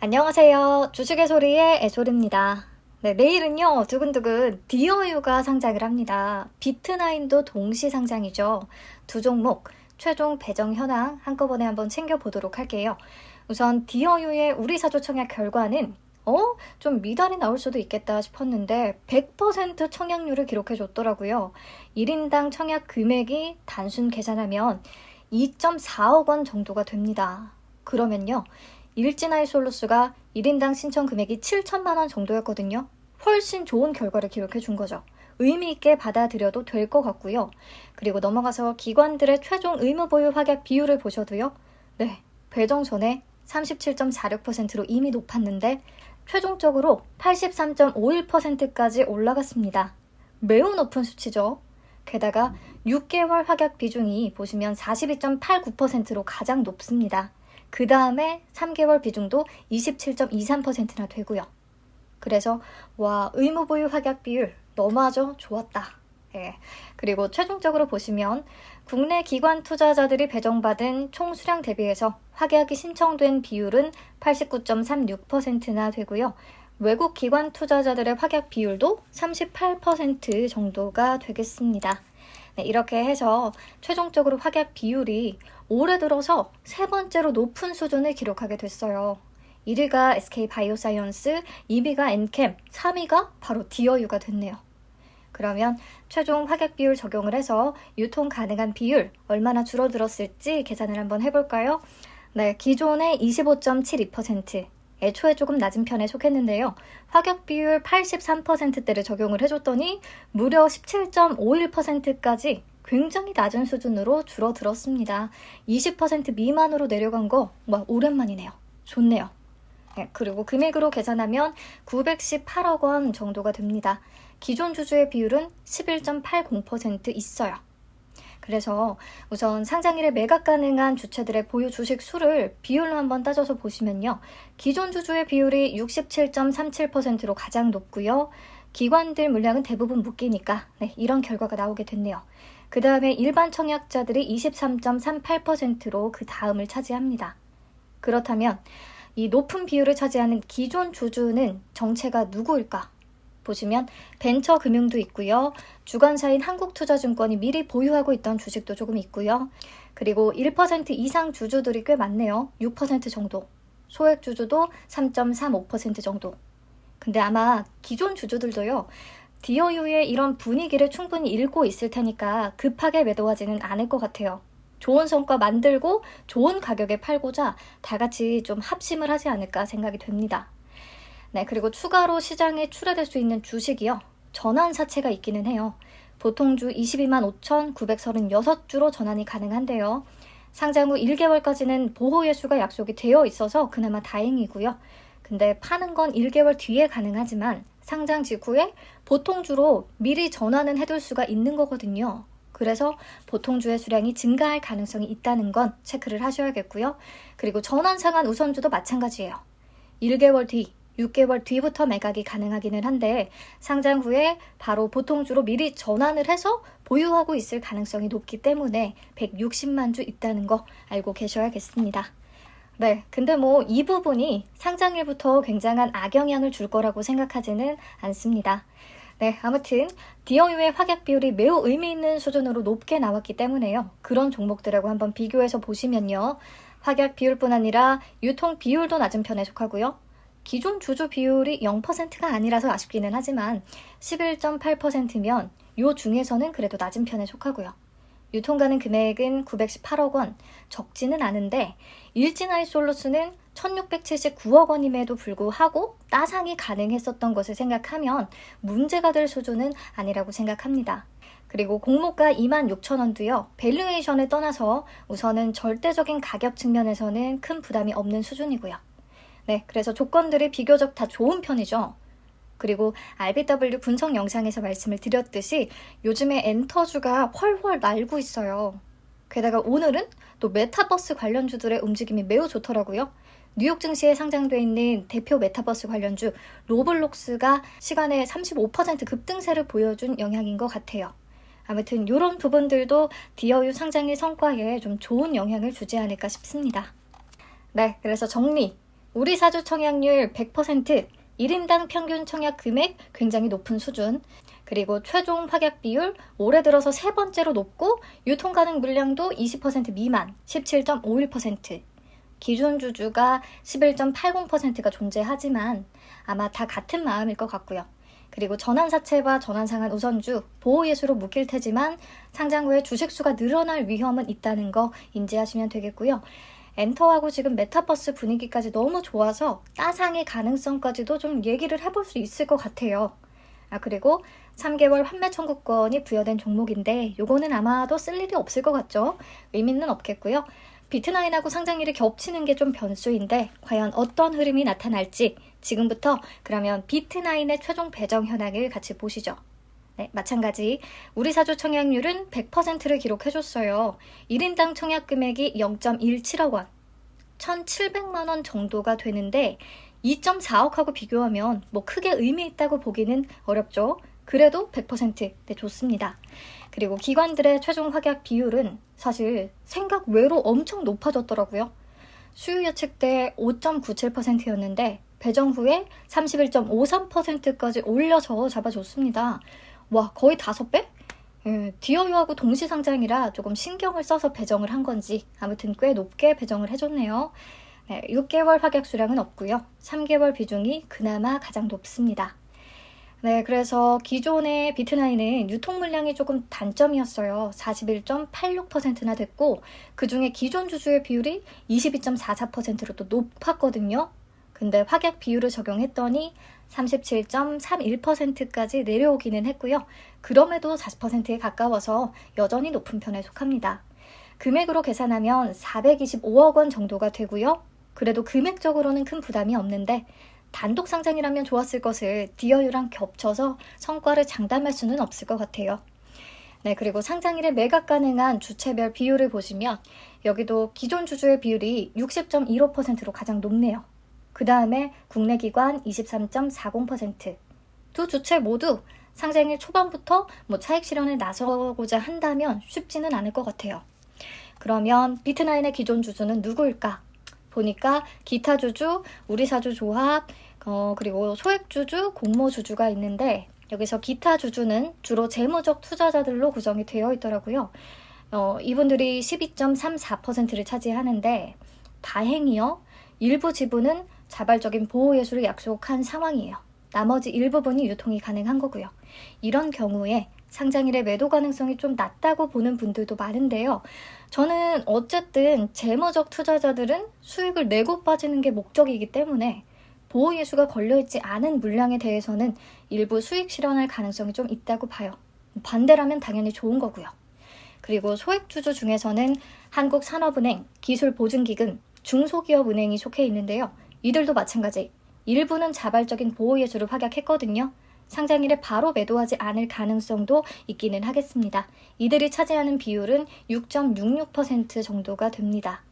안녕하세요. 주식의 소리의 애솔입니다. 네, 내일은요, 두근두근 디어유가 상장을 합니다. 비트나인도 동시 상장이죠. 두 종목, 최종 배정 현황 한꺼번에 한번 챙겨보도록 할게요. 우선 디어유의 우리 사조 청약 결과는 어? 좀 미달이 나올 수도 있겠다 싶었는데 100% 청약률을 기록해 줬더라고요. 1인당 청약 금액이 단순 계산하면 2.4억 원 정도가 됩니다. 그러면요. 일진아이 솔루스가 1인당 신청 금액이 7천만 원 정도였거든요. 훨씬 좋은 결과를 기록해 준 거죠. 의미 있게 받아들여도 될 것 같고요. 그리고 넘어가서 기관들의 최종 의무 보유 확약 비율을 보셔도요. 네, 배정 전에 37.46%로 이미 높았는데 최종적으로 83.51%까지 올라갔습니다. 매우 높은 수치죠. 게다가 6개월 확약 비중이 보시면 42.89%로 가장 높습니다. 그 다음에 3개월 비중도 27.23%나 되고요. 그래서 와 의무 보유 확약 비율 너무하죠? 좋았다. 예. 그리고 최종적으로 보시면 국내 기관 투자자들이 배정받은 총 수량 대비해서 확약이 신청된 비율은 89.36%나 되고요. 외국 기관 투자자들의 확약 비율도 38% 정도가 되겠습니다. 네, 이렇게 해서 최종적으로 확약 비율이 올해 들어서 세 번째로 높은 수준을 기록하게 됐어요. 1위가 SK 바이오사이언스, 2위가 엔캠, 3위가 바로 디어유가 됐네요. 그러면 최종 확약 비율 적용을 해서 유통 가능한 비율 얼마나 줄어들었을지 계산을 한번 해볼까요? 네, 기존의 25.72%, 애초에 조금 낮은 편에 속했는데요. 확약 비율 83%대를 적용을 해줬더니 무려 17.51%까지 굉장히 낮은 수준으로 줄어들었습니다. 20% 미만으로 내려간 거, 와, 오랜만이네요. 좋네요. 네, 그리고 금액으로 계산하면 918억 원 정도가 됩니다. 기존 주주의 비율은 11.80% 있어요. 그래서 우선 상장일에 매각 가능한 주체들의 보유 주식 수를 비율로 한번 따져서 보시면요. 기존 주주의 비율이 67.37%로 가장 높고요. 기관들 물량은 대부분 묶이니까 네, 이런 결과가 나오게 됐네요. 그 다음에 일반 청약자들이 23.38%로 그 다음을 차지합니다. 그렇다면 이 높은 비율을 차지하는 기존 주주는 정체가 누구일까? 보시면 벤처 금융도 있고요. 주관사인 한국투자증권이 미리 보유하고 있던 주식도 조금 있고요. 그리고 1% 이상 주주들이 꽤 많네요. 6% 정도. 소액 주주도 3.35% 정도. 근데 아마 기존 주주들도요. 디어유의 이런 분위기를 충분히 읽고 있을 테니까 급하게 매도하지는 않을 것 같아요. 좋은 성과 만들고 좋은 가격에 팔고자 다 같이 좀 합심을 하지 않을까 생각이 됩니다. 네, 그리고 추가로 시장에 출하될 수 있는 주식이요. 전환 사채가 있기는 해요. 보통 주 22만 5,936주로 전환이 가능한데요. 상장 후 1개월까지는 보호 예수가 약속이 되어 있어서 그나마 다행이고요. 근데 파는 건 1개월 뒤에 가능하지만 상장 직후에 보통주로 미리 전환은 해둘 수가 있는 거거든요. 그래서 보통주의 수량이 증가할 가능성이 있다는 건 체크를 하셔야겠고요. 그리고 전환 상한 우선주도 마찬가지예요. 1개월 뒤, 6개월 뒤부터 매각이 가능하기는 한데 상장 후에 바로 보통주로 미리 전환을 해서 보유하고 있을 가능성이 높기 때문에 160만 주 있다는 거 알고 계셔야겠습니다. 네, 근데 뭐 이 부분이 상장일부터 굉장한 악영향을 줄 거라고 생각하지는 않습니다. 네, 아무튼 디어유의 확약 비율이 매우 의미 있는 수준으로 높게 나왔기 때문에요. 그런 종목들하고 한번 비교해서 보시면요. 확약 비율뿐 아니라 유통 비율도 낮은 편에 속하고요. 기존 주주 비율이 0%가 아니라서 아쉽기는 하지만 11.8%면 요 중에서는 그래도 낮은 편에 속하고요. 유통 가능 금액은 918억 원, 적지는 않은데 일진아이 솔루스는 1679억 원임에도 불구하고 따상이 가능했었던 것을 생각하면 문제가 될 수준은 아니라고 생각합니다. 그리고 공모가 2만 6천 원도요. 밸류에이션을 떠나서 우선은 절대적인 가격 측면에서는 큰 부담이 없는 수준이고요. 네, 그래서 조건들이 비교적 다 좋은 편이죠. 그리고 RBW 분석 영상에서 말씀을 드렸듯이 요즘에 엔터주가 훨훨 날고 있어요. 게다가 오늘은 또 메타버스 관련주들의 움직임이 매우 좋더라고요. 뉴욕 증시에 상장돼 있는 대표 메타버스 관련주 로블록스가 시간에 35% 급등세를 보여준 영향인 것 같아요. 아무튼 이런 부분들도 디어유 상장의 성과에 좀 좋은 영향을 주지 않을까 싶습니다. 네, 그래서 정리. 우리 사주 청약률 100%, 1인당 평균 청약 금액 굉장히 높은 수준, 그리고 최종 확약 비율 올해 들어서 세 번째로 높고 유통 가능 물량도 20% 미만 17.51%. 기존 주주가 11.80%가 존재하지만 아마 다 같은 마음일 것 같고요. 그리고 전환사채와 전환상한 우선주, 보호예수로 묶일 테지만 상장 후에 주식수가 늘어날 위험은 있다는 거 인지하시면 되겠고요. 엔터하고 지금 메타버스 분위기까지 너무 좋아서 따상의 가능성까지도 좀 얘기를 해볼 수 있을 것 같아요. 아, 그리고 3개월 환매 청구권이 부여된 종목인데 요거는 아마도 쓸 일이 없을 것 같죠? 의미는 없겠고요. 비트나인하고 상장일이 겹치는 게 좀 변수인데 과연 어떤 흐름이 나타날지 지금부터 그러면 비트나인의 최종 배정 현황을 같이 보시죠. 네, 마찬가지 우리 사주 청약률은 100%를 기록해줬어요. 1인당 청약 금액이 0.17억 원, 1,700만 원 정도가 되는데 2.4억하고 비교하면 뭐 크게 의미 있다고 보기는 어렵죠. 그래도 100% 네, 좋습니다. 그리고 기관들의 최종 확약 비율은 사실 생각 외로 엄청 높아졌더라고요. 수요 예측 때 5.97%였는데 배정 후에 31.53%까지 올려서 잡아줬습니다. 와, 거의 5배? 예, 디어유하고 동시상장이라 조금 신경을 써서 배정을 한 건지 아무튼 꽤 높게 배정을 해줬네요. 네, 6개월 확약 수량은 없고요. 3개월 비중이 그나마 가장 높습니다. 네, 그래서 기존의 비트나인은 유통 물량이 조금 단점이었어요. 41.86%나 됐고, 그 중에 기존 주주의 비율이 22.44%로 또 높았거든요. 근데 확약 비율을 적용했더니 37.31%까지 내려오기는 했고요. 그럼에도 40%에 가까워서 여전히 높은 편에 속합니다. 금액으로 계산하면 425억 원 정도가 되고요. 그래도 금액적으로는 큰 부담이 없는데 단독 상장이라면 좋았을 것을 디어유랑 겹쳐서 성과를 장담할 수는 없을 것 같아요. 네, 그리고 상장일에 매각 가능한 주체별 비율을 보시면 여기도 기존 주주의 비율이 60.15%로 가장 높네요. 그 다음에 국내 기관 23.40%. 두 주체 모두 상장일 초반부터 뭐 차익 실현에 나서고자 한다면 쉽지는 않을 것 같아요. 그러면 비트나인의 기존 주주는 누구일까? 보니까 기타 주주, 우리 사주 조합, 어, 그리고 소액 주주, 공모 주주가 있는데 여기서 기타 주주는 주로 재무적 투자자들로 구성이 되어 있더라고요. 어, 이분들이 12.34%를 차지하는데 다행히요. 일부 지분은 자발적인 보호 예수를 약속한 상황이에요. 나머지 일부분이 유통이 가능한 거고요. 이런 경우에 상장일의 매도 가능성이 좀 낮다고 보는 분들도 많은데요. 저는 어쨌든 재무적 투자자들은 수익을 내고 빠지는 게 목적이기 때문에 보호 예수가 걸려있지 않은 물량에 대해서는 일부 수익 실현할 가능성이 좀 있다고 봐요. 반대라면 당연히 좋은 거고요. 그리고 소액주주 중에서는 한국산업은행, 기술보증기금, 중소기업은행이 속해 있는데요. 이들도 마찬가지. 일부는 자발적인 보호 예수를 확약했거든요. 상장일에 바로 매도하지 않을 가능성도 있기는 하겠습니다. 이들이 차지하는 비율은 6.66% 정도가 됩니다.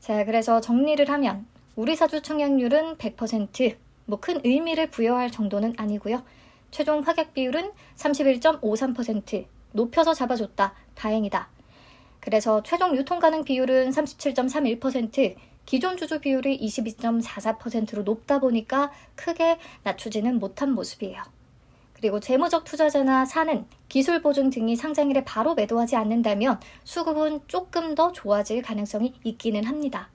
자, 그래서 정리를 하면 우리 사주 청약률은 100%, 뭐 큰 의미를 부여할 정도는 아니고요. 최종 확약 비율은 31.53%, 높여서 잡아줬다. 다행이다. 그래서 최종 유통 가능 비율은 37.31%, 기존 주주 비율이 22.44%로 높다 보니까 크게 낮추지는 못한 모습이에요. 그리고 재무적 투자자나 사는, 기술 보증 등이 상장일에 바로 매도하지 않는다면 수급은 조금 더 좋아질 가능성이 있기는 합니다.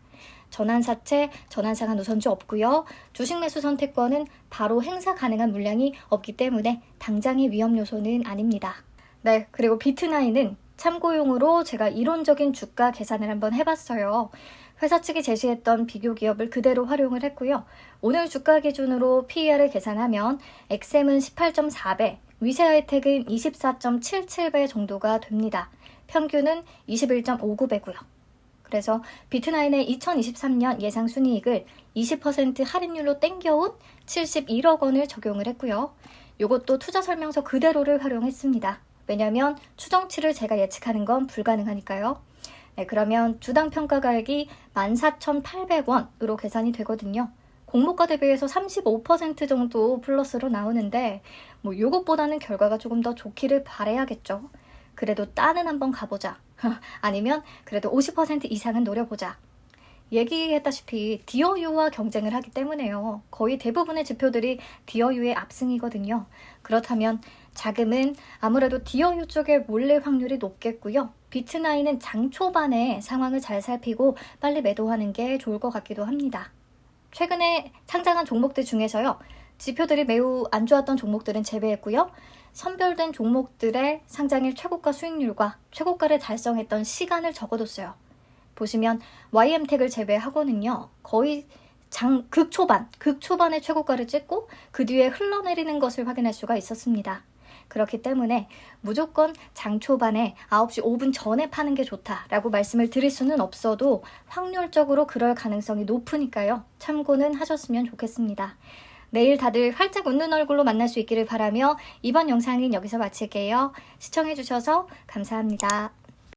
전환사채, 전환상한 우선주 없고요. 주식 매수 선택권은 바로 행사 가능한 물량이 없기 때문에 당장의 위험 요소는 아닙니다. 네, 그리고 비트나인은 참고용으로 제가 이론적인 주가 계산을 한번 해봤어요. 회사 측이 제시했던 비교 기업을 그대로 활용을 했고요. 오늘 주가 기준으로 PER을 계산하면 엑셈은 18.4배, 위세하이텍은 24.77배 정도가 됩니다. 평균은 21.59배고요. 그래서 비트나인의 2023년 예상 순이익을 20% 할인율로 땡겨온 71억 원을 적용을 했고요. 이것도 투자 설명서 그대로를 활용했습니다. 왜냐하면 추정치를 제가 예측하는 건 불가능하니까요. 네, 그러면 주당 평가 가액이 14,800원으로 계산이 되거든요. 공모가 대비해서 35% 정도 플러스로 나오는데 뭐 이것보다는 결과가 조금 더 좋기를 바래야겠죠. 그래도 따는 한번 가보자. 아니면 그래도 50% 이상은 노려보자. 얘기했다시피 디어유와 경쟁을 하기 때문에요. 거의 대부분의 지표들이 디어유의 압승이거든요. 그렇다면 자금은 아무래도 디어유 쪽에 몰릴 확률이 높겠고요. 비트나인은 장 초반에 상황을 잘 살피고 빨리 매도하는 게 좋을 것 같기도 합니다. 최근에 상장한 종목들 중에서요. 지표들이 매우 안 좋았던 종목들은 제외했고요. 선별된 종목들의 상장일 최고가 수익률과 최고가를 달성했던 시간을 적어뒀어요. 보시면 YM택을 제외하고는요. 거의 장 극초반, 극초반의 최고가를 찍고 그 뒤에 흘러내리는 것을 확인할 수가 있었습니다. 그렇기 때문에 무조건 장 초반에 9시 5분 전에 파는 게 좋다라고 말씀을 드릴 수는 없어도 확률적으로 그럴 가능성이 높으니까요. 참고는 하셨으면 좋겠습니다. 내일 다들 활짝 웃는 얼굴로 만날 수 있기를 바라며 이번 영상은 여기서 마칠게요. 시청해주셔서 감사합니다.